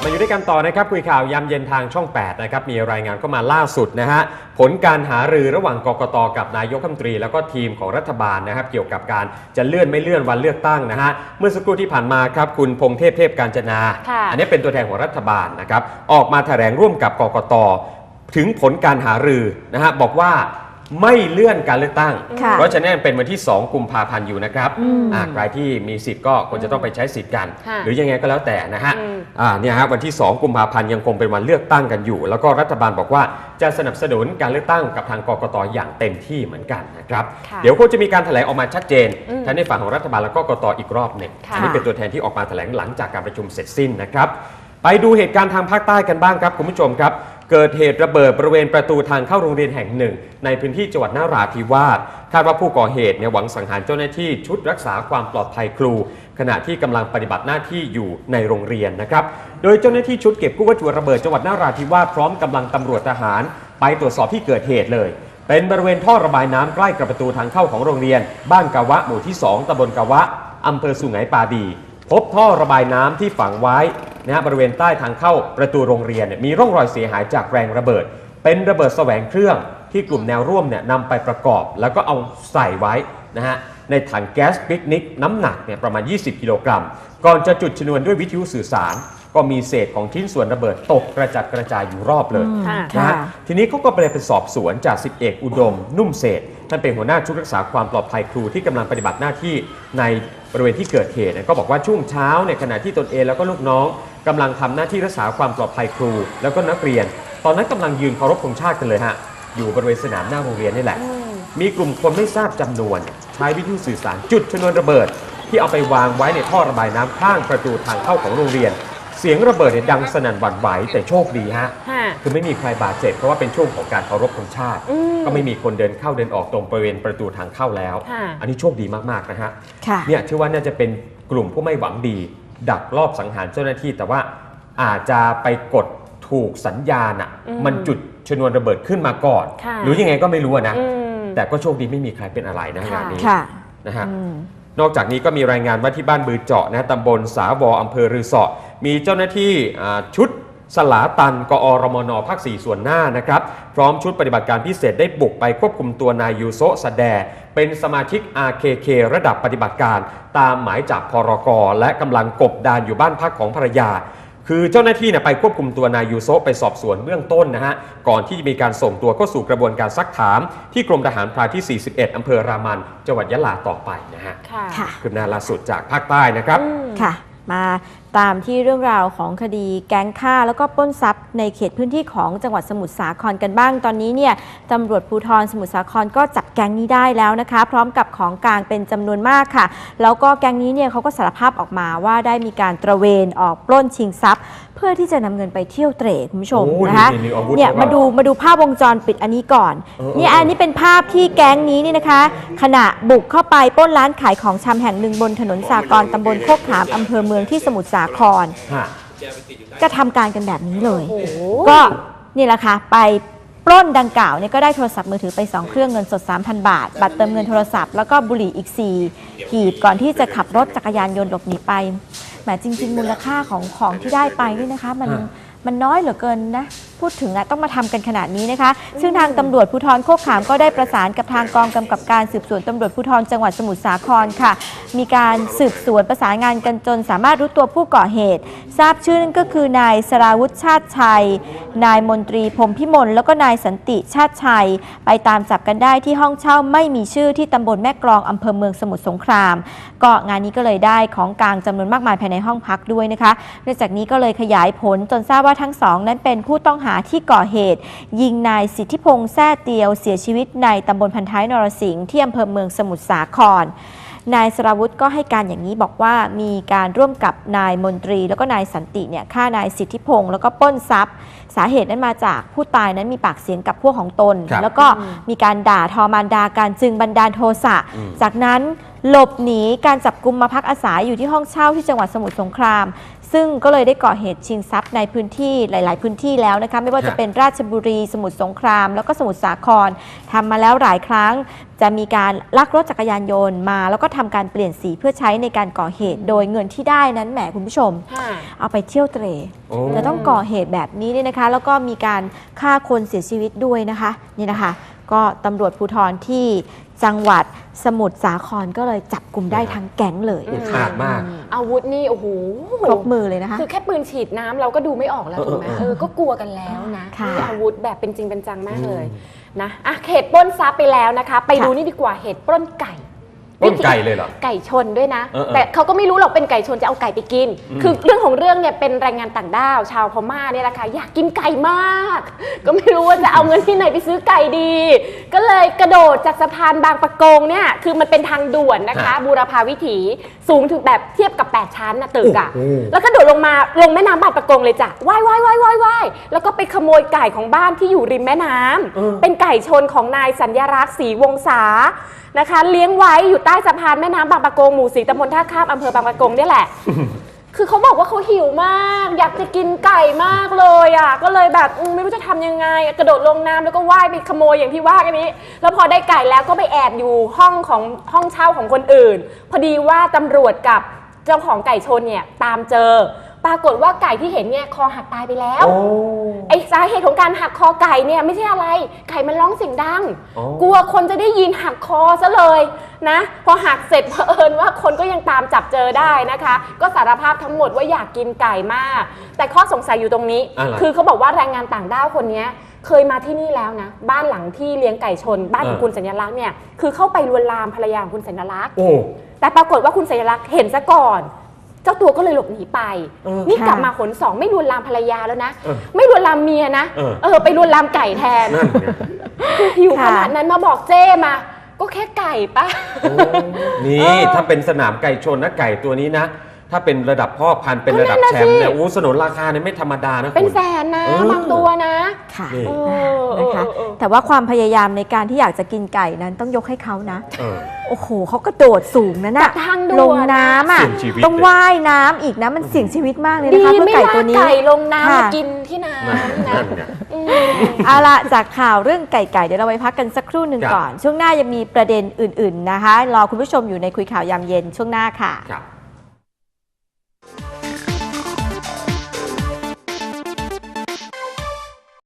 ลับมาอยู่ด้วยกันต่อนะครับคุยข่าวยามเย็นทางช่อง 8 นะครับ มีรายงานเข้ามาล่าสุดนะฮะ ผลการหารือระหว่างกกตกับนายกรัฐมนตรี แล้วก็ทีมของรัฐบาลนะครับ เกี่ยวกับการจะเลื่อนไม่เลื่อนวันเลือกตั้งนะฮะ เมื่อสักครู่ที่ผ่านมาครับ คุณพงเทพเทพการจนาค่ะอันนี้เป็นตัวแทนของรัฐบาลนะครับ ออกมาแถลงร่วมกับกกตถึงผลการหารือนะฮะบอกว่า ไม่เลื่อนการเลือกตั้ง ค่ะเพราะฉะนั้นเป็นวันที่ 2 กุมภาพันธ์อยู่นะครับอืมอ่าใครที่มีสิทธิ์ก็ควรจะต้องไปใช้สิทธิ์กัน ค่ะหรือยังไงก็แล้วแต่นะฮะอืม อ่าเนี่ยฮะวันที่ 2 กุมภาพันธ์ยังคงเป็นวันเลือกตั้งกันอยู่ แล้วก็รัฐบาลบอกว่าจะสนับสนุนการเลือกตั้งกับทางกกตอย่างเต็มที่เหมือนกันนะครับ ค่ะเดี๋ยวก็จะมีการแถลงออกมาชัดเจนอืมทั้งในฝั่งของรัฐบาลแล้วก็กกตอีกรอบหนึ่งค่ะ อันนี้เป็นตัวแทนที่ออกมาแถลงหลังจากการประชุมเสร็จสิ้นนะครับ ไปดูเหตุการณ์ทางภาคใต้กันบ้างครับคุณผู้ชมครับ เกิดเหตุระเบิดบริเวณประตูทางเข้าโรงเรียนแห่งหนึ่ง ในพื้นที่จังหวัดนาราธิวาสคาดว่าผู้ก่อเหตุเนี่ยหวังสังหารเจ้าหน้าที่ชุดรักษาความปลอดภัยครู ขณะที่กำลังปฏิบัติหน้าที่อยู่ในโรงเรียนนะครับ โดยเจ้าหน้าที่ชุดเก็บกู้วัตถุระเบิดจังหวัดนาราธิวาสพร้อมกำลังตำรวจทหาร ไปตรวจสอบที่เกิดเหตุเลย เป็นบริเวณท่อระบายน้ำใกล้กับประตูทางเข้าของโรงเรียน บ้านกะวะหมู่ที่ 2ตำบลกะวะอำเภอสุไหงปาดี พบท่อระบายน้ำที่ฝังไว้นะฮะบริเวณใต้ทางเข้าประตูโรงเรียนมีร่องรอยเสียหายจากแรงระเบิด เป็นระเบิดแสวงเครื่องที่กลุ่มแนวร่วมเนี่ยนำไปประกอบ แล้วก็เอาใส่ไว้นะฮะในถังแก๊สปิกนิกน้ำหนักเนี่ยประมาณ 20 กิโลกรัม ก่อนจะจุดชนวนด้วยวิทยุสื่อสาร ก็มีเศษของชิ้นส่วนระเบิดตกกระจัดกระจายอยู่รอบเลยค่ะ นะฮะค่ะทีนี้เขาก็ไปเลยเป็นสอบสวนจากสิบเอกอุดม นุ่มเศษท่านเป็นหัวหน้าชุดรักษาความปลอดภัยครูที่กำลังปฏิบัติหน้าที่ในบริเวณที่เกิดเหตุเนี่ยก็บอกว่าช่วงเช้าเนี่ยขณะที่ตนเองแล้วก็ลูกน้องกำลังทำหน้าที่รักษาความปลอดภัยครู แล้วก็นักเรียน ตอนนั้นกำลังยืนเคารพธงชาติกันเลยฮะอยู่บริเวณสนามหน้าโรงเรียนนี่แหละ มีกลุ่มคนไม่ทราบจำนวน ใช้วิทยุสื่อสารจุดชนวนระเบิด ที่เอาไปวางไว้ในท่อระบายน้ำข้างประตูทางเข้าของโรงเรียน เสียงระเบิดเนี่ยดังสนั่นหวั่นไหวแต่โชคดีฮะ ค่ะ คือไม่มีใครบาดเจ็บเพราะว่าเป็นช่วงของการเคารพธงชาติ อืมก็ไม่มีคนเดินเข้าเดินออกตรงบริเวณประตูทางเข้าแล้ว ค่ะ อันนี้โชคดีมากๆนะฮะ ค่ะ เนี่ยเชื่อว่าน่าจะเป็นกลุ่มผู้ไม่หวังดี ดักลอบสังหารเจ้าหน้าที่ แต่ว่าอาจจะไปกดถูกสัญญาณอะอืมมันจุดชนวนระเบิดขึ้นมาก่อน ค่ะ หรือยังไงก็ไม่รู้อะนะ อืม แต่ก็โชคดีไม่มีใครเป็นอะไรนะค่ะ งานนี้ค่ะนะฮะ อืม นอกจากนี้ก็มีรายงานว่าที่บ้านบือเจาะนะตำบลสาวออำเภอรือเสาะ มีเจ้าหน้าที่อ่าชุดสลาตันกอรมนภาค 4 ส่วนหน้านะครับ พร้อมชุดปฏิบัติการพิเศษได้บุกไปควบคุมตัวนายยูโซะสะแด เป็นสมาชิก RKK ระดับปฏิบัติการ ตามหมายจับพรกและกำลังกบดานอยู่บ้านพักของภรรยา คือเจ้าหน้าที่เนี่ยไปควบคุมตัวนายยูโซะไปสอบสวนเบื้องต้นนะฮะ ก่อนที่จะมีการส่งตัวเข้าสู่กระบวนการซักถาม ที่กรมทหารพรานที่ 41 อำเภอรามันจังหวัดยะลาต่อไปนะฮะค่ะค่ะคืบหน้าล่าสุดจากภาคใต้นะครับอืมค่ะมา ตามที่เรื่องราวของคดีแก๊งฆ่าแล้วก็ปล้นทรัพย์ในเขตพื้นที่ของจังหวัดสมุทรสาครกันบ้าง ตอนนี้เนี่ยตำรวจภูธรสมุทรสาครก็จับแก๊งนี้ได้แล้วนะคะ พร้อมกับของกลางเป็นจำนวนมากค่ะ แล้วก็แก๊งนี้เนี่ยเขาก็สารภาพออกมาว่าได้มีการตระเวนออกปล้นชิงทรัพย์ เพื่อที่จะนำเงินไปเที่ยวเตร่คุณผู้ชมโอ้ยนะคะนี่นี่อาวุธเนี่ยเขาก็มาดูมาดูภาพวงจรปิดอันนี้ก่อนเออเออเนี่ยอันนี้เป็นภาพที่แก๊งนี้นี่นะคะ ขณะบุกเข้าไปปล้นร้านขายของชำแห่งหนึ่งบนถนนสากรณ์ตำบลโคกขามอำเภอเมืองที่สมุทรสาคร ฮะ ก็ทำการกันแบบนี้เลยโอ้โหก็นี่แหละค่ะ ไปปล้นดังกล่าวเนี่ยก็ได้โทรศัพท์มือถือไป 2 เครื่องเงินสด 3,000 บาท บัตรเติมเงินโทรศัพท์แล้วก็บุหรี่อีก4หีบก่อนที่จะขับรถจักรยานยนต์หลบหนีไปแหมจริง ๆ มูลค่าของของที่ได้ไปนี่นะคะ มันฮะมันน้อยเหลือเกินนะ พูดถึงอะต้องมาทำกันขนาดนี้นะคะ ซึ่งทางตำรวจภูธรโคกขามก็ได้ประสานกับทางกองกำกับการสืบสวนตำรวจภูธรจังหวัดสมุทรสาครค่ะ มีการสืบสวนประสานงานกันจนสามารถรู้ตัวผู้ก่อเหตุ ทราบชื่อนั่นก็คือนายสราวุฒิชาติชัย นายมนตรีพรหมพิมลแล้วก็นายสันติชาติชัย ไปตามจับกันได้ที่ห้องเช่าไม่มีชื่อที่ตำบลแม่กลองอำเภอเมืองสมุทรสงคราม ก็งานนี้ก็เลยได้ของกลางจำนวนมากมายภายในห้องพักด้วยนะคะเนื่องจากนี้ก็เลยขยายผลจนทราบว่าทั้งสองนั้นเป็นผู้ต้องหาที่ก่อเหตุ ยิงนายสิทธิพงษ์แท้เตียวเสียชีวิตในตำบลพันท้ายนรสิงห์ที่อำเภอเมืองสมุทรสาครนายสราวุธก็ให้การอย่างนี้บอกว่ามีการร่วมกับนายมนตรี แล้วก็นายสันติเนี่ยฆ่านายสิทธิพงษ์แล้วก็ปล้นทรัพย์ สาเหตุนั้นมาจากผู้ตายนั้นมีปากเสียงกับพวกของตนครับแล้วก็มีการด่าทอมารดาการจึงบันดาลโทสะอืมจากนั้น หลบหนีการจับกลุ่มมาพักอาศัยอยู่ที่ห้องเช่าที่จังหวัดสมุทรสงคราม ซึ่งก็เลยได้ก่อเหตุชิงทรัพย์ในพื้นที่หลาย ๆ พื้นที่แล้วนะคะไม่ว่าครัจะบเป็นราชบุรีสมุทรสงคราม แล้วก็สมุทรสาครทำมาแล้วหลายครั้ง จะมีการลักรถจักรยานยนต์มา แล้วก็ทำการเปลี่ยนสีเพื่อใช้ในการก่อเหตุ โดยเงินที่ได้นั้นแหมคุณผู้ชมค่ะเอาไปเที่ยวเตรโอ้จะต้องก่อเหตุแบบนี้เนี่ยนะคะ แล้วก็มีการฆ่าคนเสียชีวิตด้วยนะคะนี่นะคะ ก็ตำรวจภูธรที่ จังหวัดสมุทรสาครก็เลยจับกลุ่มได้ทั้งแก๊งเลย อุกอาจมาก อาวุธนี่โอ้โหครบมือเลยนะคะ คือแค่ปืนฉีดน้ำเราก็ดูไม่ออกแล้วเออถูกไหมเออ เออก็กลัวกันแล้วนะค่ะนี่อาวุธแบบเป็นจริงเป็นจังมากเลยนะอะเหตุปล้นทรัพย์ไปแล้วนะคะ ไปดูค่ะนี่ดีกว่าเหตุปล้นไก่ ปล้นไก่เลยเหรอ ไก่ชนด้วยนะ เออเออแต่เขาก็ไม่รู้หรอกเป็นไก่ชนจะเอาไก่ไปกิน อืมคือเรื่องของเรื่องเนี่ยเป็นแรงงานต่างด้าวชาวพม่าเนี่ยแหละค่ะอยากกินไก่มาก ก็ไม่รู้ว่าจะเอาเงินที่ไหนไปซื้อไก่ดี ก็เลยกระโดดจากสะพานบางปะกงเนี่ยคือมันเป็นทางด่วนนะคะบูรพาวิถีสูงถึงแบบเทียบกับ 8 ชั้นนะตึกอะโอ้โห แล้วก็โดดลงมาลงแม่น้ำบางปะกงเลยจ้ะว่ายว่ายว่ายว่ายว่ายแล้วก็ไปขโมยไก่ของบ้านที่อยู่ริมแม่น้ำเออ เป็นไก่ชนของนายสัญญารักษ์ศรีวงศานะคะ เลี้ยงไว้อยู่ใต้สะพานแม่น้ำบางปะกงหมู่สีตำบลท่าข้ามอำเภอบางปะกงเนี่ยแหละ คือเขาบอกว่าเขาหิวมาก อยากจะกินไก่มากเลยอะ ก็เลยแบบอืมไม่รู้จะทำยังไง กระโดดลงน้ำแล้วก็ว่ายไปขโมยอย่างที่ว่ากันนี้ แล้วพอได้ไก่แล้วก็ไปแอบอยู่ห้องของห้องเช่าของคนอื่น พอดีว่าตำรวจกับเจ้าของไก่ชนเนี่ยตามเจอ ปรากฏว่าไก่ที่เห็นเนี่ยคอหักตายไปแล้ว โอ้ ไอสาเหตุของการหักคอไก่เนี่ยไม่ใช่อะไร ไก่มันร้องเสียงดังอ๋อกลัวคนจะได้ยินหักคอซะเลยนะ พอหักเสร็จเผอิญว่าคนก็ยังตามจับเจอได้นะคะ ก็สารภาพทั้งหมดว่าอยากกินไก่มาก แต่ข้อสงสัยอยู่ตรงนี้ อะไร คือเขาบอกว่าแรงงานต่างด้าวคนเนี้ยเคยมาที่นี่แล้วนะ บ้านหลังที่เลี้ยงไก่ชน บ้านของเออคุณสัญลักษณ์เนี่ย คือเข้าไปลวนลามภรรยาของคุณสัญลักษณ์ โอ้ แต่ปรากฏว่าคุณสัญลักษณ์เห็นซะก่อน เจ้าตัวก็เลยหลบหนีไปเออนี่ค่ะกลับมาขนสองไม่ลวนลามภรรยาแล้วนะเออไม่ลวนลามเมียนะ เออเออไปลวนลามไก่แทนนั่นไงคือหิวขค่ะนาดนั้นมาบอกเจ้มา ก็แค่ไก่ปะโอ้นี่ถ้าเป็นสนามไก่ชนนะไก่ตัวนี้นะ ถ้าเป็นระดับพ่อพันธุ์เป็นระดับก็นั่นแชน่ะมป์สิเนี่ยโอ้สนนราคาเนี่ยไม่ธรรมดานะเป็นคุณ แสนนะเออบางตัวนะค่ะนี่ เออเออนะคะเออเออ แต่ว่าความพยายามในการที่อยากจะกินไก่นั้นต้องยกให้เขานะ เออ โอ้โหเขากระโดดสูงนะน่ะจากทางด่วน ลงน้ำอะเสี่ยงชีวิต ต้องว่ายน้ำอีกนะมันเสี่ยงชีวิตมากเลยดีนะคะเพื่อไม่ไก่ลาตัวนี้ ไก่ลงน้ำค่ะ มากินที่น้นั่นำนะนั่นไง อืม เอาละจากข่าวเรื่องไก่ไก่เดี๋ยวเราไปพักกันสักครู่หนึ่งครับ ก่อน ช่วงหน้ายังมีประเด็นอื่น ๆนะคะ รอคุณผู้ชมอยู่ในคุยข่าวยามเย็นช่วงหน้าค่ะ ครับ